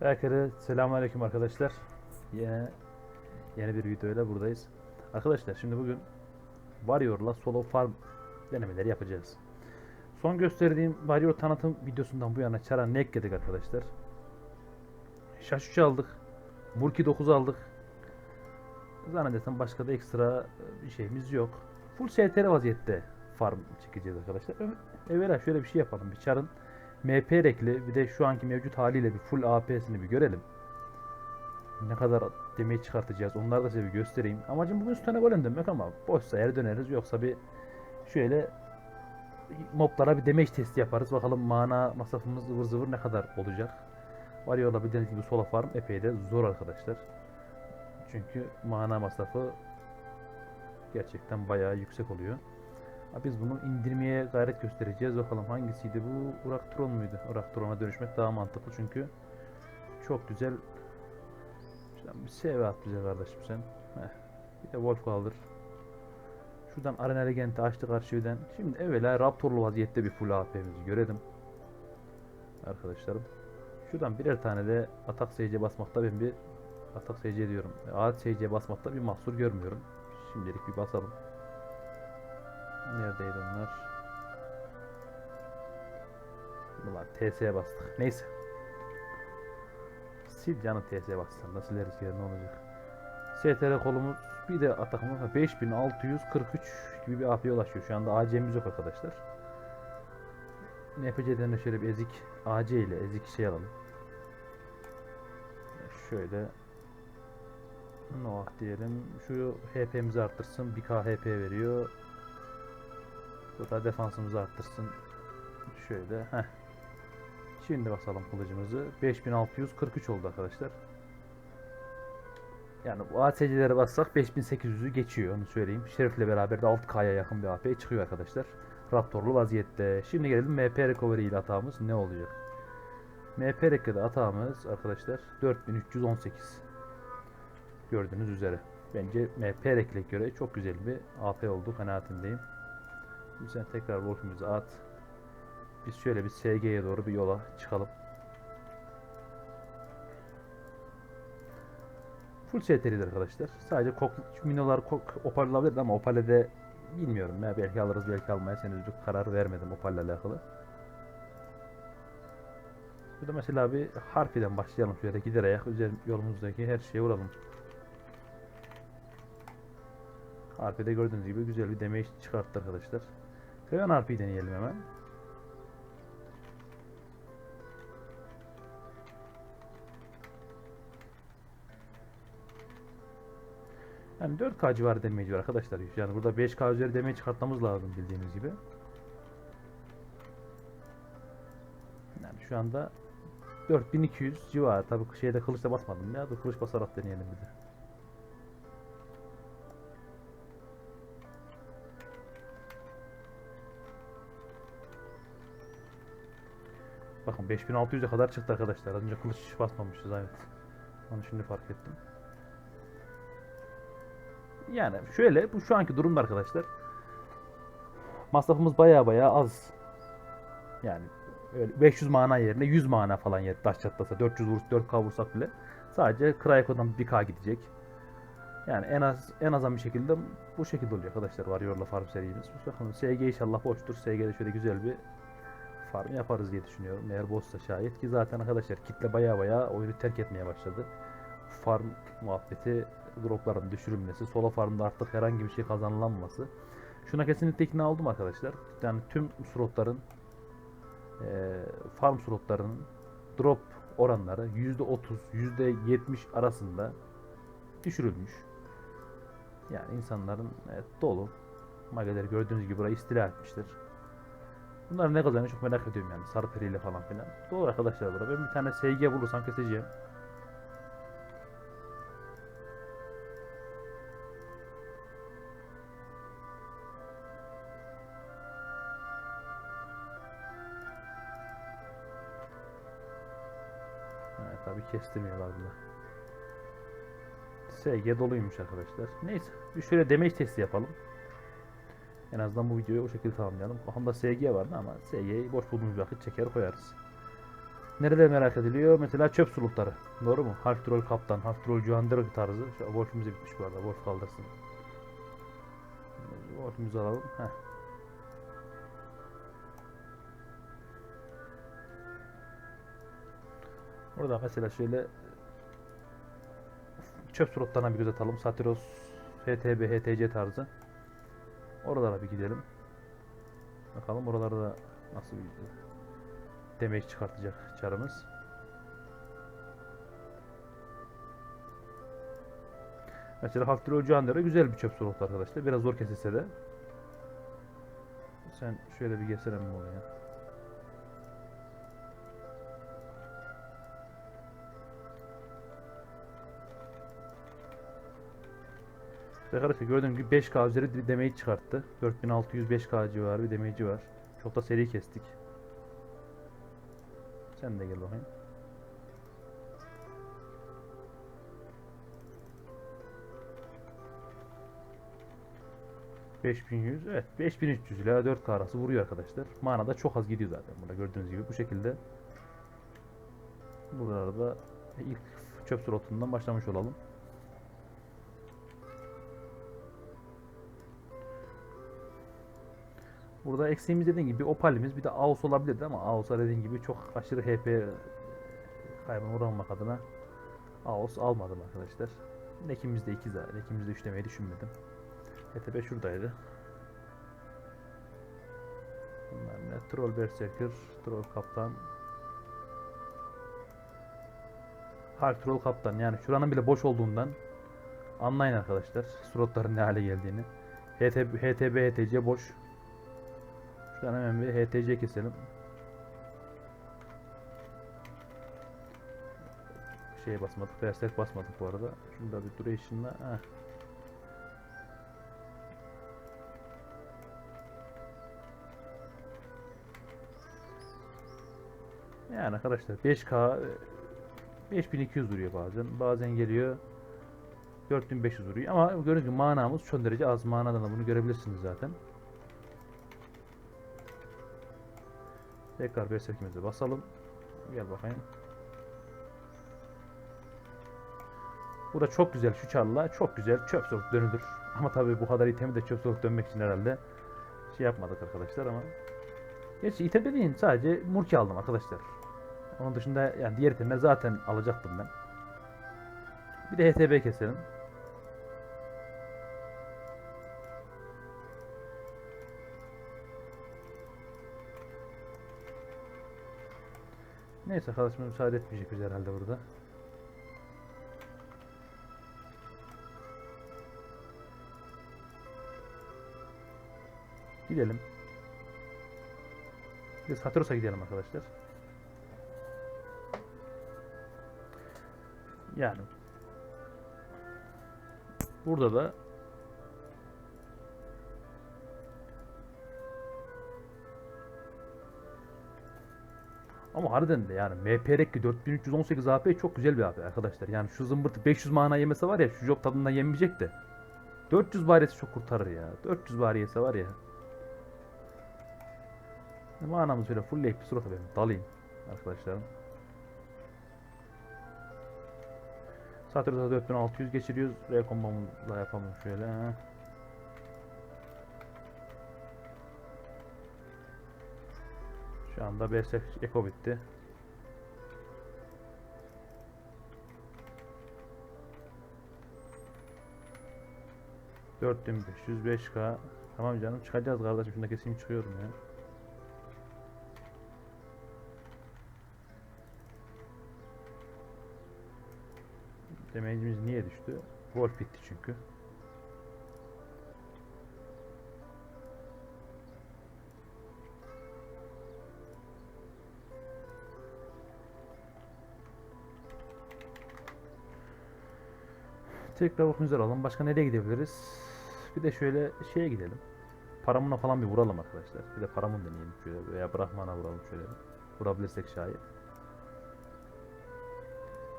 Herkese selamünaleyküm arkadaşlar. Yine yeni bir videoyla buradayız. Arkadaşlar şimdi bugün Warrior'la solo farm denemeleri yapacağız. Son gösterdiğim Warrior tanıtım videosundan bu yana çara ne ekledik arkadaşlar? Şaş 3 aldık. Murki 9 aldık. Zannedersem başka da ekstra bir şeyimiz yok. Full STR vaziyette farm çekeceğiz arkadaşlar. Evvela şöyle bir şey yapalım. Bir çarın MP rekli bir de şu anki mevcut haliyle bir full AP'sini bir görelim. Ne kadar demeyi çıkartacağız onları da size bir göstereyim. Amacım bugün stone golem demek ama boşsa eğer döneriz yoksa bir şöyle moblara bir damage testi yaparız. Bakalım mana masrafımız ıvır zıvır ne kadar olacak. Varıyorlar bildiğiniz gibi solo farm epey de zor arkadaşlar. Çünkü mana masrafı gerçekten bayağı yüksek oluyor. Biz bunu indirmeye gayret göstereceğiz. Bakalım hangisiydi bu? Uraktron muydu? Urakron'a dönüşmek daha mantıklı çünkü çok güzel. Şuradan bir SV at bize kardeşim sen. Heh. Bir de Wolf kaldır. Şuradan Arena Legend'i açtık arşivden. Şimdi evvela Raptorlu vaziyette bir full AP'mizi görelim. Arkadaşlarım. Şuradan birer tane de atak SC basmakta ben bir atak SC diyorum. Ağaç SC basmakta bir mahsur görmüyorum. Şimdilik bir basalım. Neredeydi onlar? Ulan TS'ye bastık. Neyse. Sil canım TS'ye bassın. Nasıl sileriz ya ne olacak? STR kolumuz bir de atakımız var. 5643 gibi bir AP'ye ulaşıyor. Şu anda AC'miz yok arkadaşlar. NPC'den de şöyle bir ezik AC ile ezik şey alalım. Şöyle Noah diyelim. Şu HP'mizi arttırsın. 1k HP veriyor. Da defansımızı arttırsın. Şöyle. Heh. Şimdi basalım kılıcımızı. 5643 oldu arkadaşlar. Yani bu ATC'lere bassak 5800'ü geçiyor onu söyleyeyim. Şerif'le beraber de 6K'ya yakın bir AP çıkıyor arkadaşlar. Raptorlu vaziyette. Şimdi gelelim MP Recovery ile atağımız ne oluyor? MP Recovery'de atağımız arkadaşlar 4318. Gördüğünüz üzere. Bence MP Recovery'e göre çok güzel bir AP oldu kanaatindeyim. Sen tekrar Wolf'umuzu at. Biz şöyle bir SG'ye doğru bir yola çıkalım. Full STR'dir arkadaşlar. Sadece kok, minolar kok, opal olabilir ama opale de bilmiyorum ya belki alırız belki almayız henüz bir karar vermedim opalle alakalı. Burada mesela bir harfiden başlayalım şöyle gider ayak üzeri yolumuzdaki her şeye vuralım. Harfide gördüğünüz gibi güzel bir damage çıkarttı arkadaşlar. Hemen harfiyi deneyelim hemen. Yani 4K civarı damage var arkadaşlar. Yani burada 5K üzeri damage çıkartmamız lazım bildiğiniz gibi. Yani şu anda 4200 civarı. Tabii şeyde kılıçla basmadım ya. Dur kılıç basarak deneyelim bir de. Bakın 5600'e kadar çıktı arkadaşlar. Az önce kılıç basmamışız evet. Onu şimdi fark ettim. Yani şöyle bu şu anki durumda arkadaşlar. Masrafımız baya baya az. Yani öyle 500 mana yerine 100 mana falan yer taş çatlasa 400 vuruş 4K vursak bile sadece Krayako'dan 1K gidecek. Yani en az en azam bir şekilde bu şekilde oluyor arkadaşlar Warrior'la farm serimiz. Bakın SG inşallah boştur. SG'de şöyle güzel bir farm yaparız diye düşünüyorum. Eğer boşsa şayet ki zaten arkadaşlar kitle baya baya oyunu terk etmeye başladı. Farm muhabbeti, dropların düşürülmesi, solo farmda artık herhangi bir şey kazanılamaması. Şuna kesinlikle ikna oldum arkadaşlar. Yani tüm slotların eee farm slotlarının drop oranları %30, %70 arasında düşürülmüş. Yani insanların evet, dolu mageleri gördüğünüz gibi burayı istila etmiştir. Bunlar ne kazanıyor çok merak ediyorum yani sarı periyle falan filan. Doğru arkadaşlar burada. Ben bir tane SG bulursam keseceğim. Evet tabi kestirmiyorlar bile. SG doluymuş arkadaşlar. Neyse bir şöyle damage testi yapalım. En azından bu videoyu o şekilde tamamlayalım. Kafamda SG vardı ama SG'yi boş bulduğumuz vakit çeker koyarız. Nerede merak ediliyor? Mesela çöp sulukları. Doğru mu? Half troll kaptan, half troll Juandir tarzı. Şu Wolf'ümüz bitmiş bu arada. Wolf kaldırsın. Wolf'ümüzü alalım. Heh. Burada mesela şöyle çöp slotlarına bir göz atalım. Satiros, HTB, HTC tarzı. Oralara bir gidelim. Bakalım oralarda nasıl bir demek çıkartacak çarımız. Mesela Haftır Ocağı'nda güzel bir çöp slot arkadaşlar. Biraz zor kesilse de. Sen şöyle bir gelsene mi oraya? Arkadaşlar gördüğüm gibi 5K üzeri damage çıkarttı. 4605K civarı bir damage'i var. Çok da seri kestik. Sen de gel bakayım. ...5100... Evet 5300 ile 4K arası vuruyor arkadaşlar. Mana da çok az gidiyor zaten burada gördüğünüz gibi bu şekilde. Buralarda ilk çöp slotundan başlamış olalım. Burada eksiğimiz dediğim gibi bir opalimiz bir de AUS olabilirdi ama AUS'a dediğim gibi çok aşırı HP kaybına uğramamak adına AUS almadım arkadaşlar. Nekimizde 2 zaten. Nekimizde 3 demeyi düşünmedim. HTP şuradaydı. Bunlar ne? Troll Berserker, Troll Kaptan. Harp Troll Kaptan. Yani şuranın bile boş olduğundan anlayın arkadaşlar. Slotların ne hale geldiğini. HTB, HTB, HTC boş. Şuradan hemen bir HTC keselim. Şeye basmadık, Berserk basmadık bu arada. Şunda bir duration'la. Heh. Yani arkadaşlar 5K e, 5200 duruyor bazen. Bazen geliyor 4500 duruyor. Ama gördüğünüz gibi manamız son derece az. Manadan da bunu görebilirsiniz zaten. Tekrar berserkimize basalım. Gel bakayım. Bu da çok güzel şu çarla. Çok güzel. Çöp soğuk dönülür. Ama tabii bu kadar itemi de çöp soğuk dönmek için herhalde şey yapmadık arkadaşlar ama. Gerçi item dediğin sadece murki aldım arkadaşlar. Onun dışında yani diğer itemler zaten alacaktım ben. Bir de HTB keselim. Neyse arkadaşım müsaade etmeyecek bize herhalde burada. Gidelim. Biz Hatros'a gidelim arkadaşlar. Yani burada da Ama harbiden de yani MPRK 4318 AP çok güzel bir AP arkadaşlar. Yani şu zımbırtı 500 mana yemese var ya şu job tadından yemeyecek de. 400 bariyesi çok kurtarır ya. 400 bariyesi var ya. Manamız şöyle full bir surata benim dalayım arkadaşlarım. Satürn'da 4600 geçiriyoruz. Rekombamızla yapalım şöyle. Şu anda Berserk Eko bitti. Dört K. Tamam canım çıkacağız kardeşim. Şunda kesin çıkıyorum ya. Damage'imiz niye düştü? Wolf bitti çünkü. Tekrar okumuzu alalım. Başka nereye gidebiliriz? Bir de şöyle şeye gidelim. Paramuna falan bir vuralım arkadaşlar. Bir de paramın deneyelim şöyle veya Brahman'a vuralım şöyle. Vurabilirsek şayet.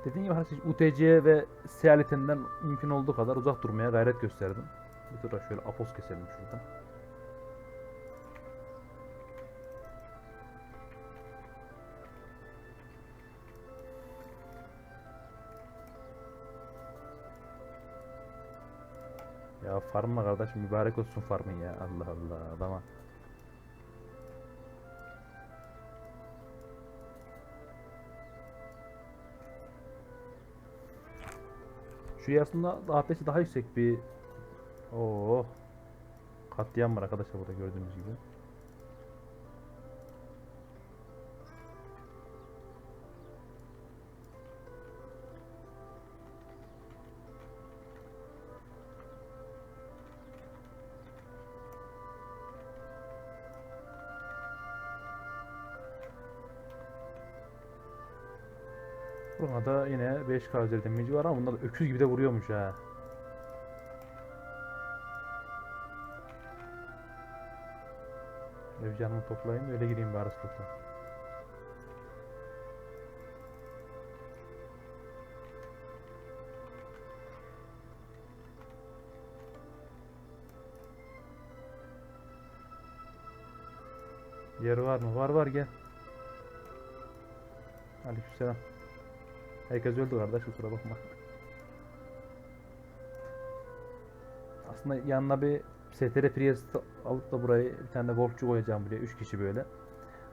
Dediğim gibi arkadaşlar UTC ve Sealetinden mümkün olduğu kadar uzak durmaya gayret gösterdim. Bir tur şöyle apos keselim şuradan. Ya farmla kardeş mübarek olsun farmın ya. Allah Allah adama. Şu yarısında AP'si daha yüksek bir Oo. Katliam var arkadaşlar burada gördüğünüz gibi. Buna da yine 5K üzeri damage'i var ama bunlar öküz gibi de vuruyormuş ha. Ev canımı toplayayım öyle gireyim bari slota. Yer var mı? Var var gel. Aleykümselam. Herkes öldü kardeş kusura bakma. Aslında yanına bir STR Prius alıp da burayı bir tane de golfçu koyacağım buraya. 3 kişi böyle.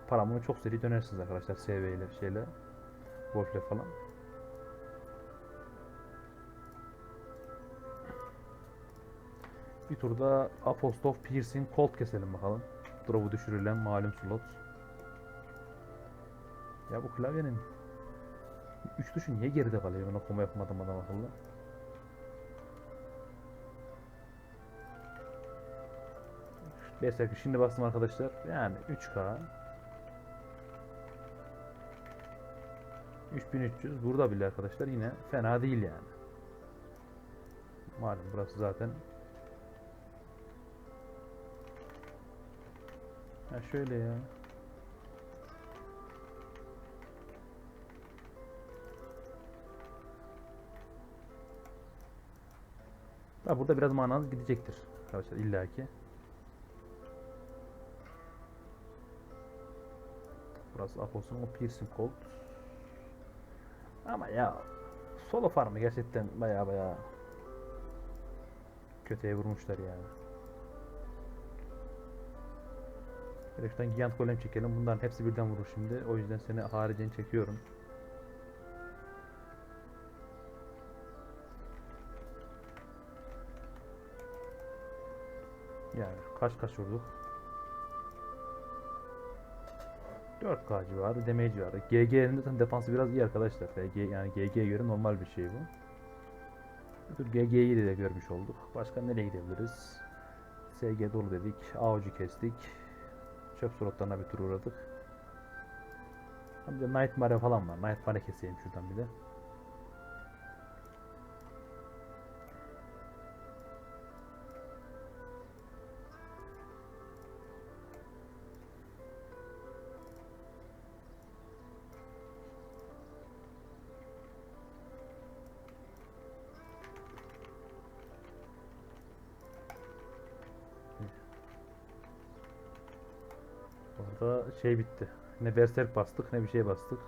Paramını çok seri dönersiniz arkadaşlar SV ile şeyle. Golfle falan. Bir turda Apostof Piercing Colt keselim bakalım. Drop'u düşürülen malum slot. Ya bu klavyenin Üç tuşu niye geride kalıyor? Ben okuma yapmadım adam akıllı. Mesela şimdi bastım arkadaşlar. Yani 3K 3300 burada bile arkadaşlar yine fena değil yani. Malum burası zaten Ha şöyle ya. Ha, burada biraz mananız gidecektir arkadaşlar illaki. Burası Apos'un o piercing colt. Ama ya solo farmı gerçekten baya baya kötüye vurmuşlar yani. Şuradan Giant Golem çekelim. Bunların hepsi birden vurur şimdi. O yüzden seni haricini çekiyorum. Kaç kaç vurduk? 4K civarı damage civarı. GG'nin de zaten defansı biraz iyi arkadaşlar. GG, yani GG'ye göre normal bir şey bu. Tur GG'yi de görmüş olduk. Başka nereye gidebiliriz? SG dolu dedik. Avcı kestik. Çöp slotlarına bir tur uğradık. Bir de Nightmare falan var. Nightmare keseyim şuradan bir de. Orada şey bitti. Ne berserk bastık ne bir şey bastık.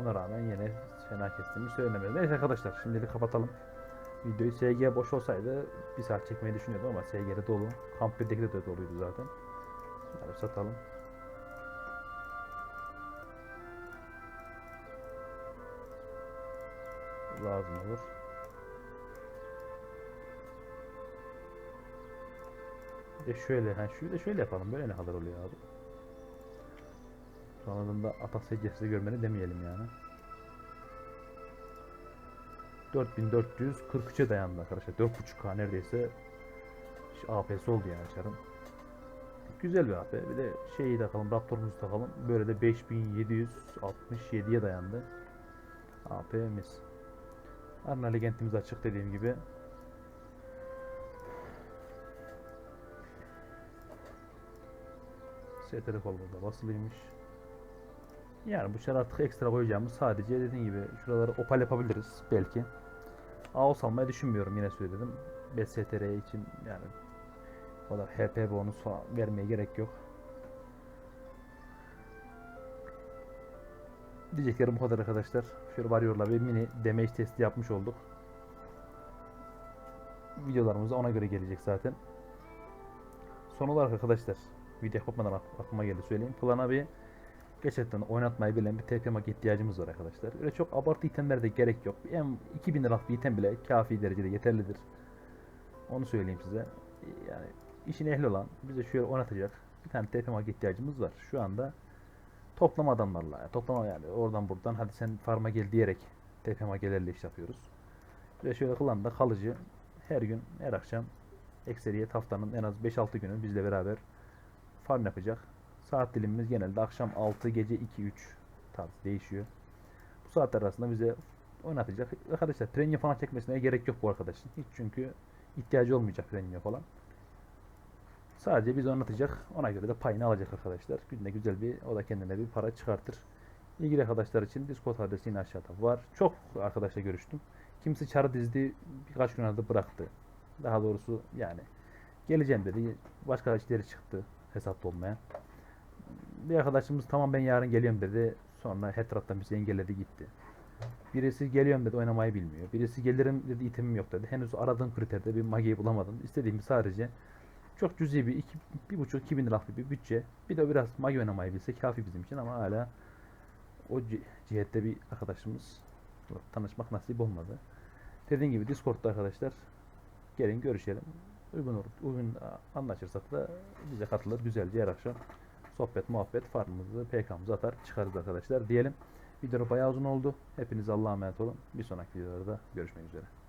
Ona rağmen yine fena kestiğimi söylemedim. Neyse arkadaşlar şimdilik kapatalım. Videoyu SG boş olsaydı bir saat çekmeyi düşünüyordum ama SG'de dolu. Kamp 1'deki de, doluydu zaten. Bunları satalım. Lazım olur. De şöyle, ha şöyle de şöyle yapalım. Böyle ne kadar oluyor abi? Sonradan da atak secdesi görmeni demeyelim yani. 4443'e dayandı arkadaşlar. 4.5K neredeyse AP'si oldu yani çarın. Güzel bir AP. Bir de şeyi takalım, Raptor'umuzu takalım. Böyle de 5767'ye dayandı. AP'miz. Arna Legend'imiz açık dediğim gibi. STR kol burada basılıymış. Yani bu şer artık ekstra koyacağımız sadece dediğim gibi şuraları opal yapabiliriz belki. AOS almayı düşünmüyorum yine söyledim. BSTR için yani o kadar HP bonus falan vermeye gerek yok. Diyeceklerim bu kadar arkadaşlar. Şöyle varıyorlar bir mini damage testi yapmış olduk. videolarımız ona göre gelecek zaten. Son olarak arkadaşlar video yapmadan ak- aklıma geldi söyleyeyim. Plana bir gerçekten oynatmayı bilen bir TP mak ihtiyacımız var arkadaşlar. Öyle çok abartı itemlere de gerek yok. En 2000 liralık bir item bile kafi derecede yeterlidir. Onu söyleyeyim size. Yani işin ehli olan bize şöyle oynatacak bir tane TP mak ihtiyacımız var. Şu anda toplama adamlarla yani toplama yani oradan buradan hadi sen farma gel diyerek TP magelerle iş yapıyoruz. Ve şöyle klanda kalıcı her gün her akşam ekseriyet haftanın en az 5-6 günü bizle beraber farm yapacak. Saat dilimimiz genelde akşam 6 gece 2-3 tarz değişiyor. Bu saatler arasında bize oynatacak. Arkadaşlar premium falan çekmesine gerek yok bu arkadaşın. Hiç çünkü ihtiyacı olmayacak premium falan. Sadece biz oynatacak. Ona göre de payını alacak arkadaşlar. Günde güzel bir o da kendine bir para çıkartır. İlgili arkadaşlar için Discord adresi yine aşağıda var. Çok arkadaşla görüştüm. Kimisi çarı dizdi birkaç gün arada bıraktı. Daha doğrusu yani geleceğim dedi. Başka işleri çıktı hesapta olmayan. Bir arkadaşımız tamam ben yarın geliyorum dedi. Sonra her taraftan bizi engelledi gitti. Birisi geliyorum dedi oynamayı bilmiyor. Birisi gelirim dedi itemim yok dedi. Henüz aradığım kriterde bir magiyi bulamadım. İstediğim sadece çok cüzi bir iki, bir buçuk iki bin liralık bir bütçe. Bir de biraz magi oynamayı bilse kafi bizim için ama hala o ci- cihette bir arkadaşımız tanışmak nasip olmadı. Dediğim gibi Discord'da arkadaşlar gelin görüşelim. Uygun olur, uygun anlaşırsak da bize katılır güzelce her akşam sohbet, muhabbet, farmımızı, PK'mızı atar çıkarız arkadaşlar diyelim. Video bayağı uzun oldu. Hepiniz Allah'a emanet olun. Bir sonraki videolarda görüşmek üzere.